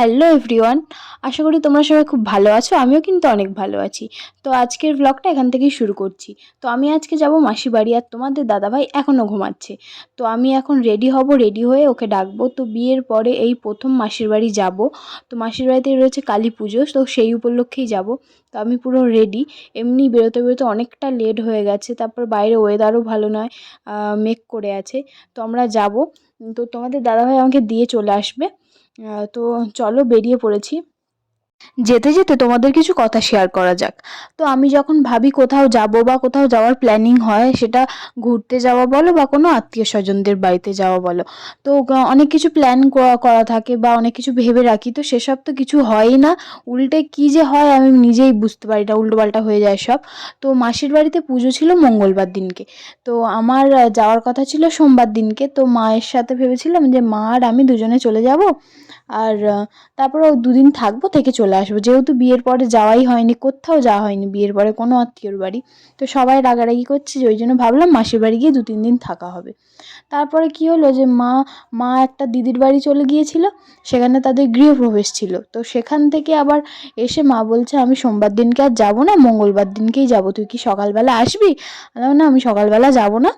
Hello everyone আশা করি তোমরা সবাই খুব ভালো আছো, আমিও কিন্তু অনেক ভালো আছি। তো আজকের ব্লগটা এখান থেকেই শুরু করছি। তো আমি আজকে যাব মাসি বাড়ি আর তোমাদের দাদাভাই এখনও ঘুমাচ্ছে। তো আমি এখন রেডি হব রেডি হয়ে ওকে ডাকবো। তো বিয়ের পরে এই প্রথম মাসির বাড়ি যাব। তো মাসির বাড়িতে রয়েছে কালী পুজো, তো সেই উপলক্ষেই যাব। তো আমি পুরো রেডি এমনি বেরোতে বেরোতে অনেকটা লেট হয়ে গেছে, তারপর বাইরে ওয়েদারও ভালো নয় মেঘ করে আছে। তো আমরা যাব। তো তোমাদের দাদাভাই আমাকে দিয়ে চলে আসবে। তো চলো বেরিয়ে পড়েছি। যেতে যেতে তোমাদের কিছু কথা শেয়ার করা যাক। তো আমি যখন ভাবি কোথাও যাব বা কোথাও যাওয়ার প্ল্যানিং হয়, সেটা ঘুরতে যাওয়া বলো বা কোনো আত্মীয় স্বজনদের বাড়িতে যাওয়া বলো। তো অনেক কিছু প্ল্যান করা থাকে বা অনেক কিছু ভেবে রাখি, তো সেসব তো কিছু হয়ই না। উল্টে কী যে হয় আমি নিজেই বুঝতে পারি না, উল্টোপাল্টা হয়ে যায় সব। তো মাসির বাড়িতে পুজো ছিল মঙ্গলবার দিনকে। তো আমার যাওয়ার কথা ছিল সোমবার দিনকে। তো মায়ের সাথে ভেবেছিলাম যে, মা আর আমি দুজনে চলে যাব। আর, তারপরে দুদিন থাকব, থেকে চলে আসব। যেহেতু বিয়ের পরে যাওয়াই হয়নি, কোথাও যাওয়া হয়নি বিয়ের পরে, কোনো আত্মীয়র বাড়ি। তো সবাই রাগারাগি করছে ওই জন্য ভাবলাম মাসির বাড়ি গিয়ে দু তিন দিন থাকা হবে। তারপরে কি হলো যে মা মা একটা দিদির বাড়ি চলে গিয়েছিল, সেখানে তাদের গৃহপ্রবেশ ছিল। তো সেখান থেকে আবার এসে মা বলছে, আমি সোমবার দিনকে আর যাব না, মঙ্গলবার দিনকেই যাব। তুই কি সকালবেলা আসবি? না, আমি সকালবেলা যাব না,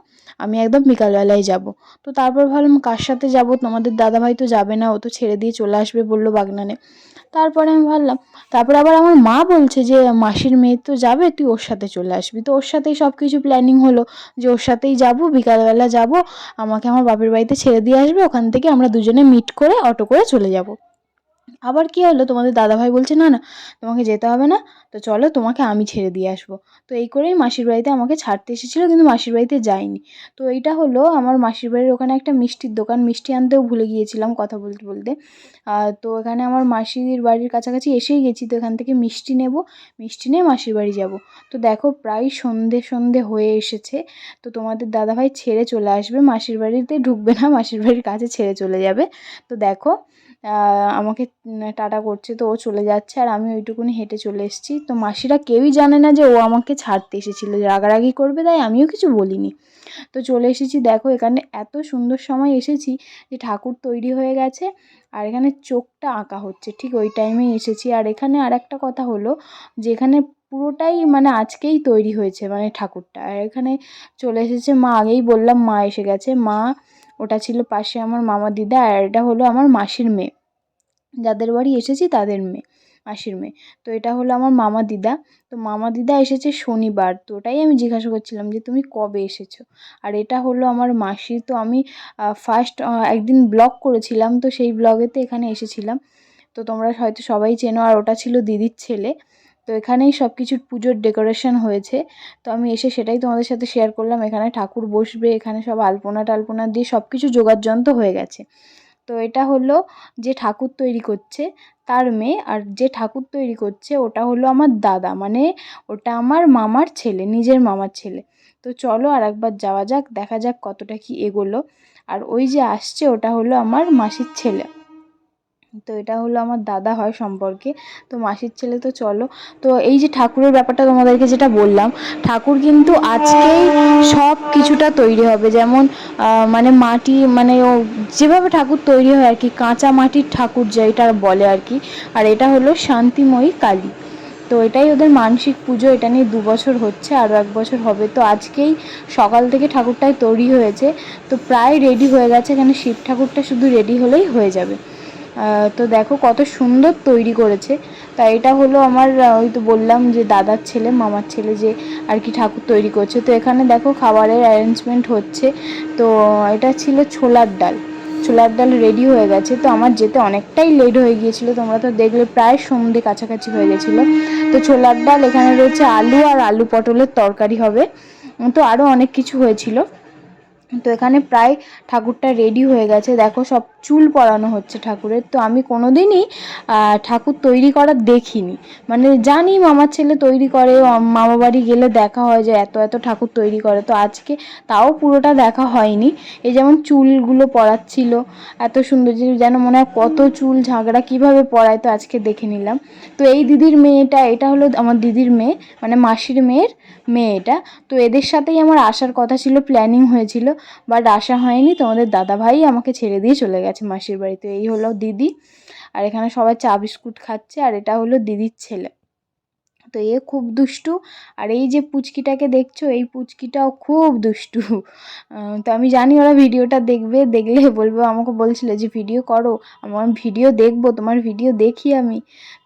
আমি একদম বিকালবেলায় যাব। তো তারপর ভাবলাম, কার সাথে যাব? তোমাদের দাদাভাই তো যাবে না, ও তো ছেড়ে দিয়ে চলে আসবে, বলল বাগনানে। তারপরে আমি ভাবলাম, তারপরে আবার আমার মা বলছে যে, মাসির মেয়ে তো যাবে, তুই ওর সাথে চলে আসবি। তো ওর সাথেই সব কিছু প্ল্যানিং হলো যে, ওর সাথেই যাব, বিকালবেলা যাব, আমাকে আমার বাপের বাড়িতে ছেড়ে দিয়ে আসবে, ওখান থেকে আমরা দুজনে মিট করে অটো করে চলে যাব। আবার কি হলো? তোমাদের দাদাভাই বলছে, না না, তোমাকে যেতে হবে না। তো চলো, তোমাকে আমি ছেড়ে দিয়ে আসব। তো এই করেই মাসির বাড়িতে আমাকে ছাড়তে এসেছিল, কিন্তু মাসির বাড়িতে যাইনি। তো এইটা হলো আমার মাসির বাড়ির ওখানে একটা মিষ্টির দোকান, মিষ্টি আনতেও ভুলে গিয়েছিলাম কথা বলতে বলতে। তো এখানে আমার মাসির বাড়ির কাছাকাছি এসেই গেছি, তো এখান থেকে মিষ্টি নেব, মিষ্টি নিয়ে মাসির বাড়ি যাব। তো দেখো, প্রায় সন্ধে সন্ধে হয়ে এসেছে। তো তোমাদের দাদাভাই ছেড়ে চলে আসবে, মাসির বাড়িতে ঢুকবে না, মাসির বাড়ির কাছে ছেড়ে চলে যাবে। তো দেখো আমাকে টাটা করছে, তো ও চলে যাচ্ছে আর আমি ওইটুকুনি হেঁটে চলে এসেছি। তো মাসিরা কেউই জানে না যে ও আমাকে ছাড়তে এসেছিল রাগারাগি করবে, তাই আমিও কিছু বলিনি। তো চলে এসেছি, দেখো এখানে এত সুন্দর সময় এসেছি যে ঠাকুর তৈরি হয়ে গেছে আর এখানে চোখটা আঁকা হচ্ছে, ঠিক ওই টাইমেই এসেছি। আর এখানে আর একটা কথা হলো যে এখানে পুরোটাই মানে আজকেই তৈরি হয়েছে মানে ঠাকুরটা। আর এখানে চলে এসেছে মা, আগেই বললাম মা এসে গেছে। মা ওটা ছিল পাশে আমার মামা দিদা আর এটা হলো আমার মাসির মেয়ে। যাদের বাড়ি এসেছি তাদের মেয়ে, মাসির মেয়ে। তো এটা হলো আমার মামা দিদা। তো মামা দিদা এসেছে শনিবার। তো ওটাই আমি জিজ্ঞাসা করছিলাম যে, তুমি কবে এসেছ? আর এটা হলো আমার মাসি। তো আমি ফার্স্ট একদিন ব্লগ করেছিলাম। তো সেই ব্লগেতে এখানে এসেছিলাম। তো তোমরা হয়তো সবাই চেনো, আর ওটা ছিল দিদির ছেলে। তো এখানেই সব কিছুর পুজোর ডেকোরেশন হয়েছে। তো আমি এসে সেটাই তোমাদের সাথে শেয়ার করলাম। এখানে ঠাকুর বসবে, এখানে সব আলপনা টালপনা দিয়ে সব কিছু যোগাড়যন্ত্র হয়ে গেছে। তো এটা হলো যে ঠাকুর তৈরি করছে তার মেয়ে, আর যে ঠাকুর তৈরি করছে ওটা হলো আমার দাদা। মানে ওটা আমার মামার ছেলে, নিজের মামার ছেলে। তো চলো আর একবার যাওয়া যাক, দেখা যাক কতটা কি এগোলো। আর ওই যে আসছে ওটা হলো আমার মাসির ছেলে। তো এটা হলো আমার দাদা হয় সম্পর্কে। তো মাসির ছেলে তো চলো। তো এই যে ঠাকুরের ব্যাপারটা তোমাদেরকে যেটা বললাম, ঠাকুর কিন্তু আজকেই সব কিছুটা তৈরি হবে। যেমন মানে মাটি মানে ও যেভাবে ঠাকুর তৈরি হয় আর কি, কাঁচা মাটির ঠাকুর যেটা বলে আর কি। আর এটা হলো শান্তিময়ী কালী। তো এটাই ওদের মানসিক পুজো, এটা নিয়ে দু বছর হচ্ছে আরও এক বছর হবে। তো আজকেই সকাল থেকে ঠাকুরটাই তৈরি হয়েছে। তো প্রায় রেডি হয়ে গেছে এখানে শিব ঠাকুরটা শুধু রেডি হলেই হয়ে যাবে। তো দেখো কত সুন্দর তৈরি করেছে। তা এটা হলো আমার ওই তো বললাম যে দাদার ছেলে, মামার ছেলে যে আর কি ঠাকুর তৈরি করছে। তো এখানে দেখো খাবারের অ্যারেঞ্জমেন্ট হচ্ছে। তো এটা ছিল ছোলার ডাল। ছোলার ডাল রেডি হয়ে গেছে। তো আমার যেতে অনেকটাই লেট হয়ে গিয়েছিল। তোমরা তো দেখলে প্রায় সন্ধে কাছাকাছি হয়ে গেছিল। তো ছোলার ডাল, এখানে রয়েছে আলু আর আলু পটলের তরকারি হবে। তো আরও অনেক কিছু হয়েছিল। তো এখানে প্রায় ঠাকুরটা রেডি হয়ে গেছে। দেখো সব চুল পরানো হচ্ছে ঠাকুরের। তো আমি কোনো দিনই ঠাকুর তৈরি করা দেখিনি। মানে জানি মামার ছেলে তৈরি করে মামা বাড়ি গেলে দেখা হয় যে এত এত ঠাকুর তৈরি করে। তো আজকে তাও পুরোটা দেখা হয়নি। এই যেমন চুলগুলো পরাচ্ছিল, এত সুন্দর যে যেন মনে হয় কত চুল ঝাগড়া কীভাবে পরায় তো আজকে দেখে নিলাম। তো এই দিদির মেয়েটা, এটা হলো আমার দিদির মেয়ে মানে মাসির মেয়ের মেয়ে এটা। তো এদের সাথেই আমার আসার কথা ছিল প্ল্যানিং হয়েছিল বাট আসা হয়নি। তোমাদের দাদা ভাই আমাকে ছেড়ে দিয়ে চলে গেছে। মাসির বাড়িতে, এই হলো দিদি। আর এখানে সবাই চা বিস্কুট খাচ্ছে, আর এটা হলো দিদির ছেলে। তো এ খুব দুষ্টু। আর এই যে পুচকিটাকে দেখছ, এই পুচকিটাও খুব দুষ্টু। তো আমি জানি ওরা ভিডিওটা দেখবে, দেখলে বলবে, আমাকে বলছিল যে, ভিডিও করো আমার ভিডিও দেখব, তোমার ভিডিও দেখি আমি।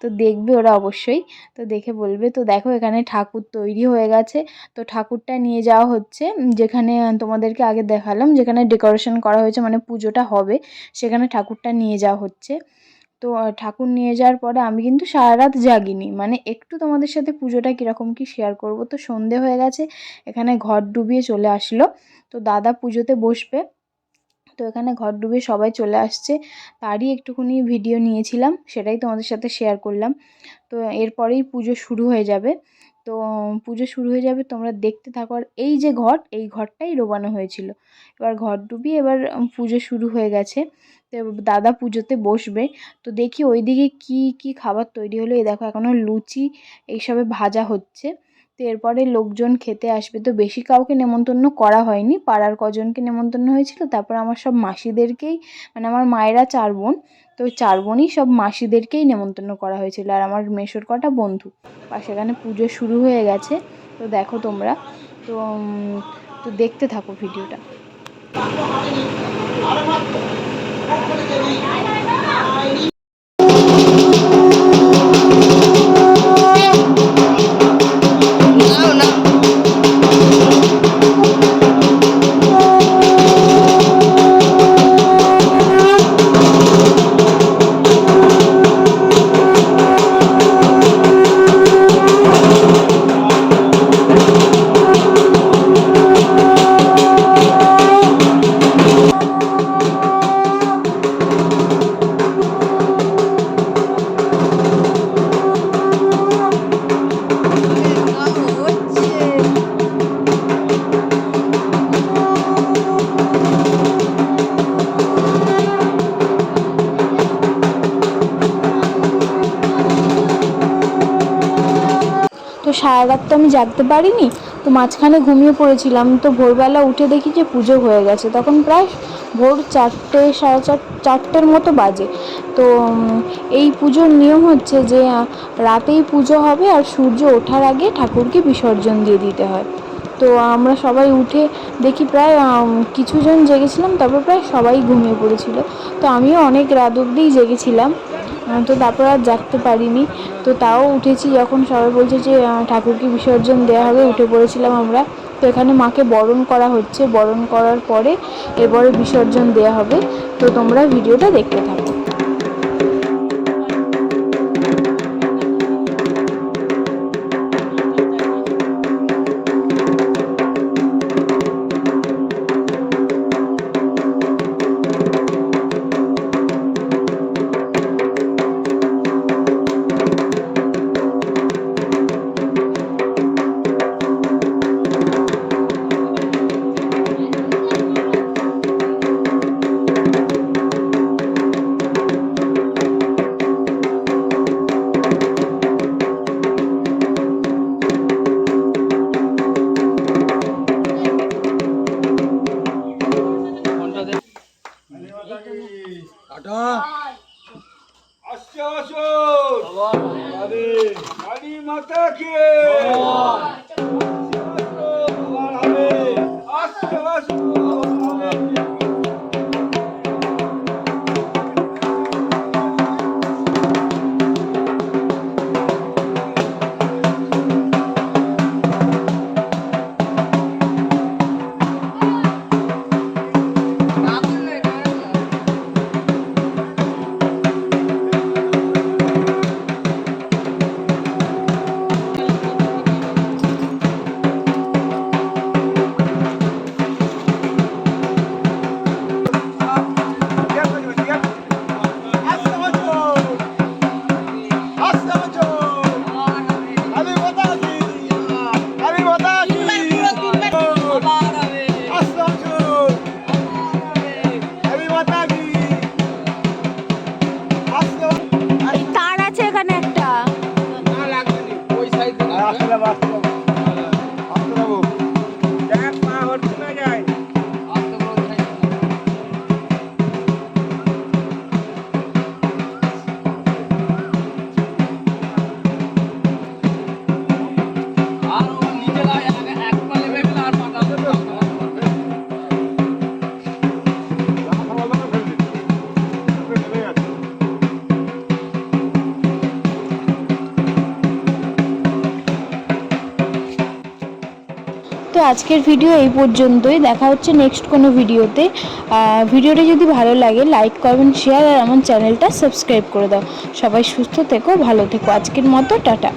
তো দেখবে ওরা অবশ্যই। তো দেখে বলবে, তো দেখো, এখানে ঠাকুর তৈরি হয়ে গেছে। তো ঠাকুরটা নিয়ে যাওয়া হচ্ছে যেখানে তোমাদেরকে আগে দেখালাম, যেখানে ডেকোরেশন করা হয়েছে মানে পুজোটা হবে, সেখানে ঠাকুরটা নিয়ে যাওয়া হচ্ছে। তো ঠাকুর নিয়ে যাওয়ার পরে আমি কিন্তু সারা রাত জাগিনি। মানে একটু তোমাদের সাথে পুজোটা কীরকম কি শেয়ার করব? তো সন্ধে হয়ে গেছে, এখানে ঘর ডুবিয়ে চলে আসলো। তো দাদা পুজোতে বসবে, তো এখানে ঘর ডুবিয়ে সবাই চলে আসছে। তারই একটুখানি ভিডিও নিয়েছিলাম, সেটাই তোমাদের সাথে শেয়ার করলাম। তো এরপরেই পুজো শুরু হয়ে যাবে। তো পুজো শুরু হয়ে যাবে, তোমরা দেখতে থাকো। আর এই যে ঘট, এই ঘরটাই ডোবানো হয়েছিল। এবার ঘর ডুবিয়ে এবার পুজো শুরু হয়ে গেছে। তো দাদা পুজোতে বসবে। তো দেখি ওইদিকে কি কি খাবার তৈরি হলো। এই দেখো এখনও লুচি এইসবে ভাজা হচ্ছে। তো এরপরে লোকজন খেতে আসবে। তো বেশি কাউকে নেমন্তন্ন করা হয়নি। পাড়ার কজনকে নেমন্তন্ন হয়েছিল। তারপর আমার সব মাসিদেরকেই মানে আমার মায়েরা চার বোন তো চার বোনই সব মাসিদেরকেই নেমন্তন্ন করা হয়েছিল আর আমার মেশোর কটা বন্ধু। আর সেখানে পুজো শুরু হয়ে গেছে। তো দেখো তোমরা। তো তো দেখতে থাকো ভিডিওটা। সারা রাত তো আমি জাগতে পারিনি, তো মাঝখানে ঘুমিয়ে পড়েছিলাম। তো ভোরবেলা উঠে দেখি যে পুজো হয়ে গেছে। তখন প্রায় ভোর চারটে, সাড়ে চার, চারটের মতো বাজে। তো এই পুজোর নিয়ম হচ্ছে যে রাতেই পুজো হবে আর সূর্য ওঠার আগে ঠাকুরকে বিসর্জন দিয়ে দিতে হয়। তো আমরা সবাই উঠে দেখি প্রায় কিছুজন জেগেছিলাম, তারপর প্রায় সবাই ঘুমিয়ে পড়েছিল। তো আমিও অনেক রাত অবধিই জেগেছিলাম। তো তারপর আর জাগতে পারিনি। তো তাও উঠেছি যখন সবাই বলছে যে ঠাকুরকে বিসর্জন দেওয়া হবে, উঠে পড়েছিলাম আমরা। তো এখানে মাকে বরণ করা হচ্ছে। বরণ করার পরে এবারে বিসর্জন দেওয়া হবে। তো তোমরা ভিডিওটা দেখতে থাকো। শাসন কালী কালী মাতাকে। শাসন হবে আজকের ভিডিও এই পর্যন্তই। দেখা হচ্ছে নেক্সট কোনো ভিডিওতে ভিডিওটি যদি ভালো লাগে লাইক কমেন্ট শেয়ার আর আমার চ্যানেলটা সাবস্ক্রাইব করে দাও। সবাই সুস্থ থেকো, ভালো থেকো। আজকের মতো, টাটা।